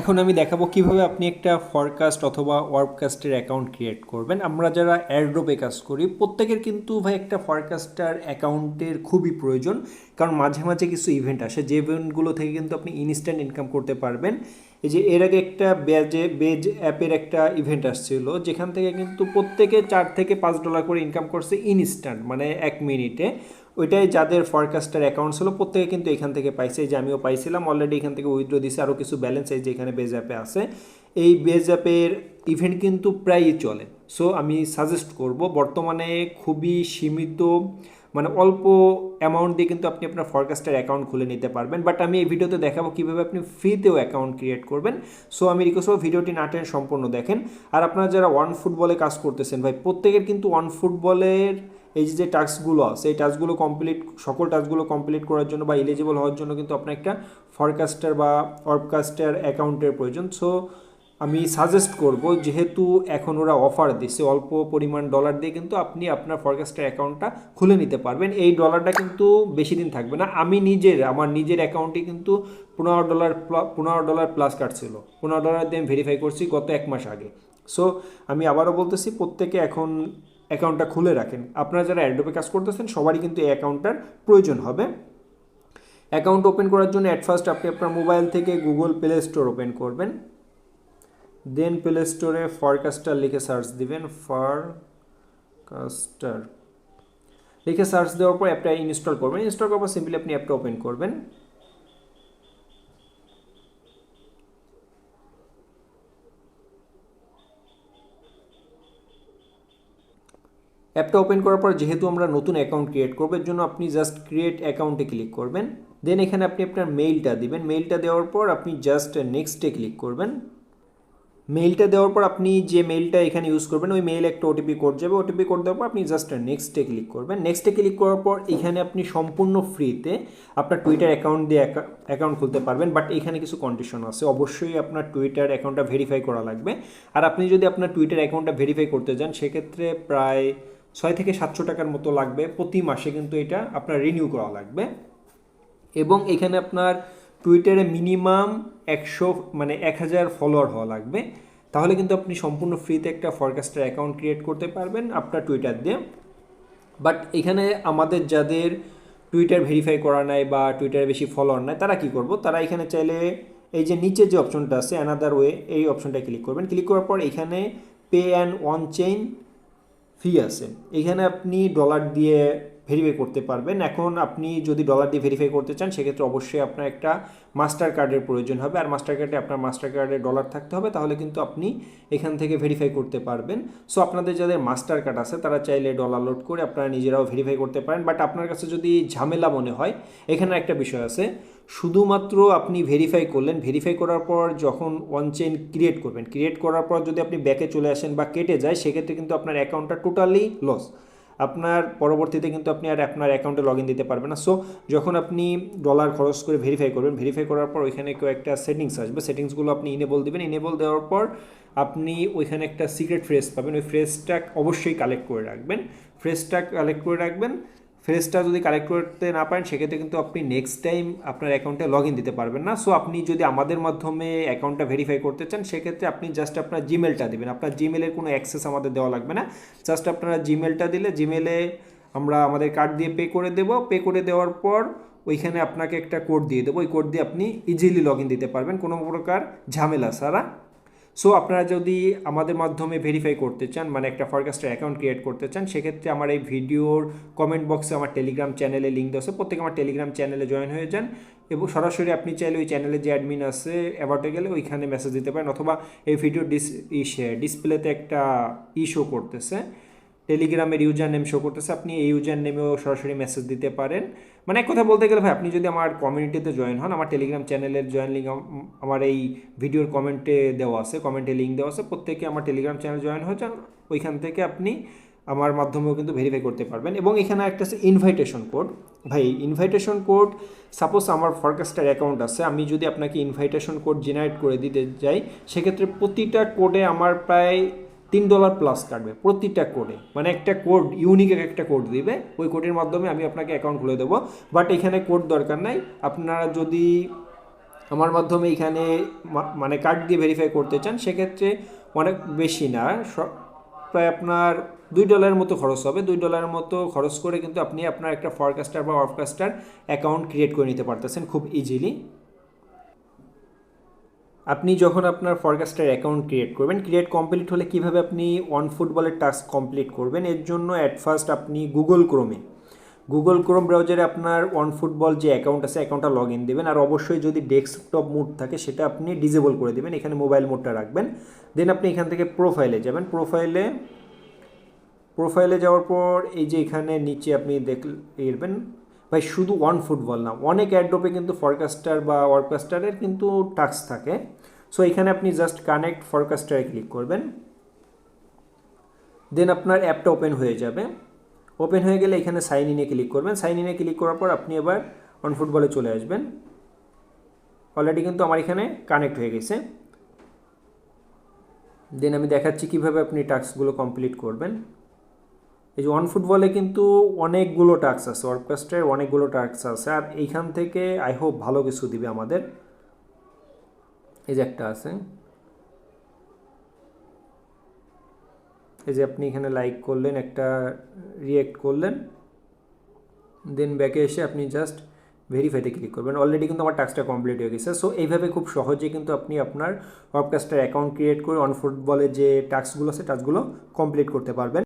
এখন আমি দেখাবো কীভাবে আপনি একটা ফরকাস্ট অথবা ওয়ার্ককাস্টের অ্যাকাউন্ট ক্রিয়েট করবেন। আমরা যারা অ্যাড্রোপে কাজ করি, প্রত্যেকের কিন্তু ভাই একটা ফরকাস্টার অ্যাকাউন্টের খুবই প্রয়োজন। কারণ মাঝে মাঝে কিছু ইভেন্ট আসে, যে ইভেন্টগুলো থেকে কিন্তু আপনি ইনস্ট্যান্ট ইনকাম করতে পারবেন। এই যে এর আগে একটা বেজে বেজ অ্যাপের একটা ইভেন্ট আসছিল, যেখান থেকে কিন্তু প্রত্যেকে চার থেকে পাঁচ ডলার করে ইনকাম করছে ইনস্ট্যান্ট মানে এক মিনিটে ওইটাই যাদের ফরকাস্টার অ্যাকাউন্ট ছিল, প্রত্যেকে কিন্তু এখান থেকে পাইছে। যে আমিও পাইছিলাম অলরেডি এখান থেকে উইথড্র দিছে। আরও কিছু ব্যালেন্স এই যে এখানে বেজ অ্যাপে আছে। এই বেজ অ্যাপের ইভেন্ট কিন্তু প্রায়ই চলে। সো আমি সাজেস্ট করব, বর্তমানে খুবই সীমিত মানে অল্প অ্যামাউন্ট দিয়ে কিন্তু আপনি আপনার ফরকাস্টার অ্যাকাউন্ট খুলে নিতে পারবেন। বাট আমি এই ভিডিওতে দেখাবো কীভাবে আপনি ফ্রিতেও অ্যাকাউন্ট ক্রিয়েট করবেন। সো আমি রিকোয়েস্ট করব ভিডিওটি না টেনে সম্পূর্ণ দেখেন। আর আপনারা যারা ওয়ান ফুটবলে কাজ করতেছেন, ভাই, প্রত্যেকের কিন্তু ওয়ান ফুটবলের এই যে যে টাস্কগুলো এই টাস্কগুলো কমপ্লিট সকল টাস্কগুলো কমপ্লিট করার জন্য বা এলিজিবল হওয়ার জন্য কিন্তু আপনার একটা ফরকাস্টার বা অর্বকাস্টার অ্যাকাউন্টের প্রয়োজন। সো আমি সাজেস্ট করব, যেহেতু এখন ওরা অফার দিচ্ছে অল্প পরিমাণ ডলার দিয়ে কিন্তু আপনি আপনার ফরকাস্টার অ্যাকাউন্টটা খুলে নিতে পারবেন। এই ডলারটা কিন্তু বেশি দিন থাকবে না। আমি নিজের, আমার নিজের অ্যাকাউন্টে কিন্তু পনেরো ডলার পনেরো ডলার প্লাস কাটছিল। পনেরো ডলার দিয়ে আমি ভেরিফাই করছি গত এক মাস আগে। সো আমি আবারও বলতেছি, প্রত্যেকে এখন অ্যাকাউন্টটা খুলে রাখেন। আপনারা যারা অ্যাডোপে কাজ করতেছেন, সবারই কিন্তু এই অ্যাকাউন্টটার প্রয়োজন হবে। অ্যাকাউন্ট ওপেন করার জন্য অ্যাট ফার্স্ট আপনি আপনার মোবাইল থেকে গুগল প্লে স্টোর ওপেন করবেন। দেন প্লে স্টোরে ফরকাস্টার লিখে সার্চ দিবেন। ফরকাস্টার লিখে সার্চ দেওয়ার পর অ্যাপটা ইনস্টল করবেন। ইনস্টল করার পর সিম্পলি আপনি অ্যাপটা ওপেন করবেন। অ্যাপটা ওপেন করার পর যেহেতু আমরা নতুন অ্যাকাউন্ট ক্রিয়েট করব জন্য আপনি জাস্ট ক্রিয়েট অ্যাকাউন্টে ক্লিক করবেন। দেন এখানে আপনি আপনার মেইলটা দিবেন। মেইলটা দেওয়ার পর আপনি জাস্ট নেক্সটে ক্লিক করবেন। মেইলটা দেওয়ার পর আপনি যে মেইলটা এখানে ইউজ করবেন, ওই মেইল একটা ওটিপি কোড যাবে। ওটিপি কোড দেওয়ার পর আপনি জাস্ট নেক্সটে ক্লিক করবেন। নেক্সটে ক্লিক করার পর এখানে আপনি সম্পূর্ণ ফ্রিতে আপনার টুইটার অ্যাকাউন্ট দিয়ে অ্যাকাউন্ট খুলতে পারবেন। বাট এখানে কিছু কন্ডিশন আছে। অবশ্যই আপনার টুইটার অ্যাকাউন্টটা ভেরিফাই করা লাগবে। আর আপনি যদি আপনার টুইটার অ্যাকাউন্টটা ভেরিফাই করতে যান, সেক্ষেত্রে প্রায় ছয় থেকে সাতশো টাকার মতো লাগবে। প্রতি মাসে কিন্তু এটা আপনার রিনিউ করা লাগবে। এবং এখানে আপনার টুইটারে মিনিমাম একশো মানে এক হাজার ফলোয়ার হওয়া লাগবে। তাহলে কিন্তু আপনি সম্পূর্ণ ফ্রিতে একটা ফরকাস্টার অ্যাকাউন্ট ক্রিয়েট করতে পারবেন আপনার টুইটার দিয়ে। বাট এখানে আমাদের যাদের টুইটার ভেরিফাই করা নাই বা টুইটারে বেশি ফলোয়ার নাই, তারা কি করব? তারা এখানে চাইলে এই যে নিচে যে অপশনটা আছে অ্যানাদার ওয়ে এই অপশনটা ক্লিক করবেন। ক্লিক করার পর এখানে pay and one chain fee আছে। এখানে আপনি ডলার দিয়ে ভেরিফাই করতে পারবেন। এখন আপনি যদি ডলার দিয়ে ভেরিফাই করতে চান, সেক্ষেত্রে অবশ্যই আপনার একটা মাস্টার কার্ডের প্রয়োজন হবে। আর মাস্টার কার্ডে আপনার মাস্টার কার্ডে ডলার থাকতে হবে, তাহলে কিন্তু আপনি এখান থেকে ভেরিফাই করতে পারবেন। সো আপনাদের যাদের মাস্টার কার্ড আছে, তারা চাইলে ডলার লোড করে আপনারা নিজেরাও ভেরিফাই করতে পারেন। বাট আপনার কাছে যদি ঝামেলা মনে হয়, এখানে একটা বিষয় আছে। শুধুমাত্র আপনি ভেরিফাই করলেন ভেরিফাই করার পর যখন ওয়ান চেইন ক্রিয়েট করবেন ক্রিয়েট করার পর যদি আপনি ব্যাকে চলে আসেন বা কেটে যায়, সেক্ষেত্রে কিন্তু আপনার অ্যাকাউন্টটা টোটালি লস আপনার পরবর্তীতে কিন্তু আপনি আর আপনার অ্যাকাউন্টে লগ দিতে পারবেন না। সো যখন আপনি ডলার খরচ করে ভেরিফাই করবেন ভেরিফাই করার পর ওইখানে কেউ একটা সেটিংস আসবে। সেটিংসগুলো আপনি ইনেবল দেবেন। ইনেবল দেওয়ার পর আপনি ওইখানে একটা সিক্রেট ফ্রেস পাবেন। ওই ফ্রেসটা অবশ্যই কালেক্ট করে রাখবেন। ফ্রেসটা কালেক্ট করে রাখবেন। ফ্রেসটা যদি কালেক্ট করতে না পারেন, সেক্ষেত্রে কিন্তু আপনি নেক্সট টাইম আপনার অ্যাকাউন্টে লগ দিতে পারবেন না। সো আপনি যদি আমাদের মাধ্যমে অ্যাকাউন্টটা ভেরিফাই করতে চান, সেক্ষেত্রে আপনি জাস্ট আপনার জিমেলটা দেবেন। আপনার জিমেলের কোনো অ্যাক্সেস আমাদের দেওয়া লাগবে না। জাস্ট আপনারা জিমেলটা দিলে জিমেলে আমরা আমাদের কার্ড দিয়ে পে করে দেবো। পে করে দেওয়ার পর ওইখানে আপনাকে একটা কোড দিয়ে দেবো। ওই কোড দিয়ে আপনি ইজিলি লগ দিতে পারবেন। কোনো প্রকার ঝামেলা ছাড়া। সো আপনারা যদি আমাদের মাধ্যমে ভেরিফাই করতে চান মানে একটা ফরকাস্টার অ্যাকাউন্ট ক্রিয়েট করতে চান, সেক্ষেত্রে আমার এই ভিডিওর কমেন্ট বক্সে আমার টেলিগ্রাম চ্যানেলে লিঙ্ক দেওয়া আছে। প্রত্যেকে আমার টেলিগ্রাম চ্যানেলে জয়েন হয়ে যান এবং সরাসরি আপনি চাইলে ওই চ্যানেলে যে অ্যাডমিন আছে অ্যাবাউটে গেলে ওইখানে মেসেজ দিতে পারেন অথবা এই ভিডিও ডিস ইসে ডিসপ্লেতে একটা ই শো করতেছে। টেলিগ্রামের ইউজার নেম শো করতেছে, আপনি এই ইউজার নেমেও সরাসরি মেসেজ দিতে পারেন। মানে এক কথা বলতে গেলে ভাই, আপনি যদি আমার কমিউনিটিতে জয়েন হন, আমার টেলিগ্রাম চ্যানেলের জয়েন লিঙ্ক আমার এই ভিডিওর কমেন্টে দেওয়া আছে কমেন্টে লিঙ্ক দেওয়া আছে, প্রত্যেকে আমার টেলিগ্রাম চ্যানেল জয়েন হয়ে যান, ওইখান থেকে আপনি আমার মাধ্যমেও কিন্তু ভেরিফাই করতে পারবেন। এবং এখানে একটা আছে ইনভাইটেশন কোড ভাই ইনভাইটেশন কোড সাপোজ আমার ফরকাস্টার অ্যাকাউন্ট আছে, আমি যদি আপনাকে ইনভাইটেশন কোড জেনারেট করে দিতে যাই, সেক্ষেত্রে প্রতিটা কোডে আমার প্রায় তিন ডলার প্লাস কাটবে প্রতিটা কোডে মানে একটা কোড ইউনিক একটা কোড দিবে। ওই কোডের মাধ্যমে আমি আপনাকে অ্যাকাউন্ট খুলে দেবো। বাট এখানে কোড দরকার নাই। আপনারা যদি আমার মাধ্যমে এখানে মানে কার্ড দিয়ে ভেরিফাই করতে চান, সেক্ষেত্রে অনেক বেশি না। প্রায় আপনার দুই ডলারের মতো খরচ হবে। দুই ডলারের মতো খরচ করে কিন্তু আপনি আপনার একটা ফরকাস্টার বা অফকাস্টার অ্যাকাউন্ট ক্রিয়েট করে নিতে পারতেছেন খুব ইজিলি আপনি যখন আপনার ফরকাস্টার অ্যাকাউন্ট ক্রিয়েট করবেন ক্রিয়েট কমপ্লিট হলে কীভাবে আপনি ওয়ান ফুটবলের টাস্ক কমপ্লিট করবেন? এর জন্য অ্যাট ফার্স্ট আপনি গুগল ক্রোমে গুগল ক্রোম ব্রাউজারে আপনার ওয়ান ফুটবল যে অ্যাকাউন্ট আছে অ্যাকাউন্টটা লগ ইন দেবেন। আর অবশ্যই যদি ডেস্কটপ মোড থাকে, সেটা আপনি ডিজেবল করে দেবেন। এখানে মোবাইল মোডটা রাখবেন। দেন আপনি এখান থেকে প্রোফাইলে যাবেন। প্রোফাইলে প্রোফাইলে যাওয়ার পর এই যে এখানে নিচে আপনি দেখবেন ভাই, শুধু ওয়ান ফুটবল না, অনেক অ্যাড্রপে কিন্তু ফরকাস্টার বা ওয়ারকাস্টারের কিন্তু টাস্ক থাকে। সো এখানে আপনি জাস্ট কানেক্ট ফরকাস্টারে ক্লিক করবেন। দেন আপনার অ্যাপটা ওপেন হয়ে যাবে। ওপেন হয়ে গেলে এখানে সাইন ইনে ক্লিক করবেন। সাইন ইনে ক্লিক করার পর আপনি এবার অন ফুটবলে চলে আসবেন। অলরেডি কিন্তু আমার এখানে কানেক্ট হয়ে গেছে। দেন আমি দেখাচ্ছি কীভাবে আপনি টাস্কগুলো কমপ্লিট করবেন। এই যে ওয়ান ফুটবলে কিন্তু অনেকগুলো টাস্ক আছে ওয়ার্ককাস্টের অনেকগুলো টাস্ক আছে, আর এইখান থেকে আই হোপ ভালো কিছু দিবে আমাদের। এই যে একটা আছে। এই যে আপনি এখানে লাইক করলেন, একটা রিয়েক্ট করলেন। দেন ব্যাকে এসে আপনি জাস্ট ভেরিফাইতে ক্লিক করবেন। অলরেডি কিন্তু আমার টাস্কটা কমপ্লিট হয়ে গেছে। সো এইভাবে খুব সহজে কিন্তু আপনি আপনার ওয়েবকাস্টার অ্যাকাউন্ট ক্রিয়েট করে অন ফুটবলের যে টাস্কগুলো আছে টাস্কগুলো কমপ্লিট করতে পারবেন।